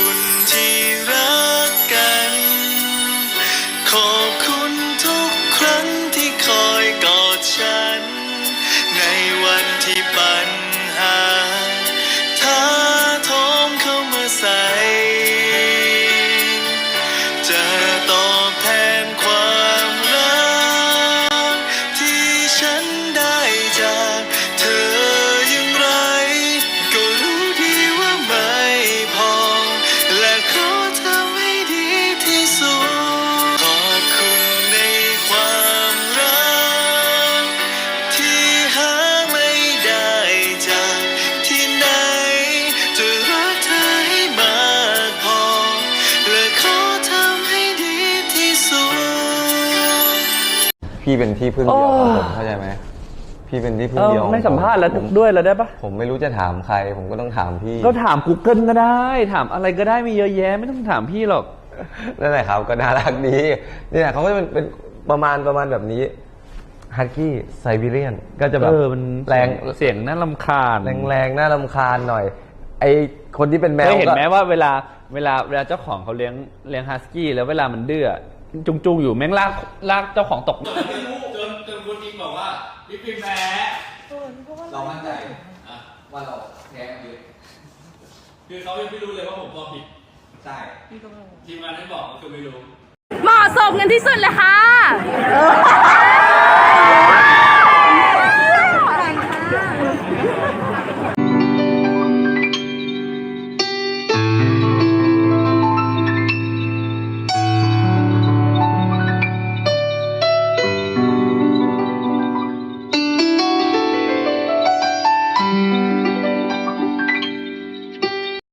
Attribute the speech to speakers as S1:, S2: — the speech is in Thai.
S1: คุณที่รักกัน ขอบคุณ
S2: พี่เป็นที่พึ่งเดียวของ
S3: โอ้
S2: ผมเข้าใจไหมพี่เป็นที่พึ่
S3: เอง
S2: เดียว
S3: อ
S2: ของ
S3: ไม่สัมภาษณ์แล้ว
S2: ผม
S3: ด้วยแล้วได้ปะ
S2: ผมไม่รู้จะถามใคร ผมก็ต้องถามพี่
S3: ก็ถาม Google ก็ได้ ถามอะไรก็ได้มีเยอะแยะไม่ต้องถามพี่หรอก
S2: นั่นแหละครับก็น่ารักดีนี่แหละเขาก็จะเป็นเป็นประมาณประมาณแบบนี้ฮัสกี้ไซบีเรียนก็จะแบบ
S3: เออมัน
S2: แรง
S3: เสียงน่าลำคาญ
S2: แรงแรงๆน่ารำคาญหน่อย ไอคนที่เป็นแม
S3: เควยเห็น
S2: ก็
S3: ไหมว่าเวลาเวลาเวลาเจ้าของเขาเลี้ยงเลี้ยงฮัสกี้แล้วเวลามันดื้อ จุงจุงอยู่แม่งลากลากเจ้าของตก
S4: จนจนคุณจริงบอกว่าพี่ปิมแพ้
S5: เรามั่นใจว่าเราแพ้
S4: คือเขาไม่รู้เลยว่าผมบอผิด
S5: ใช่
S4: ทีมงานไห้บอกคือไม่รู้
S6: เหมาะสมงินที่สุดเลยค่ะ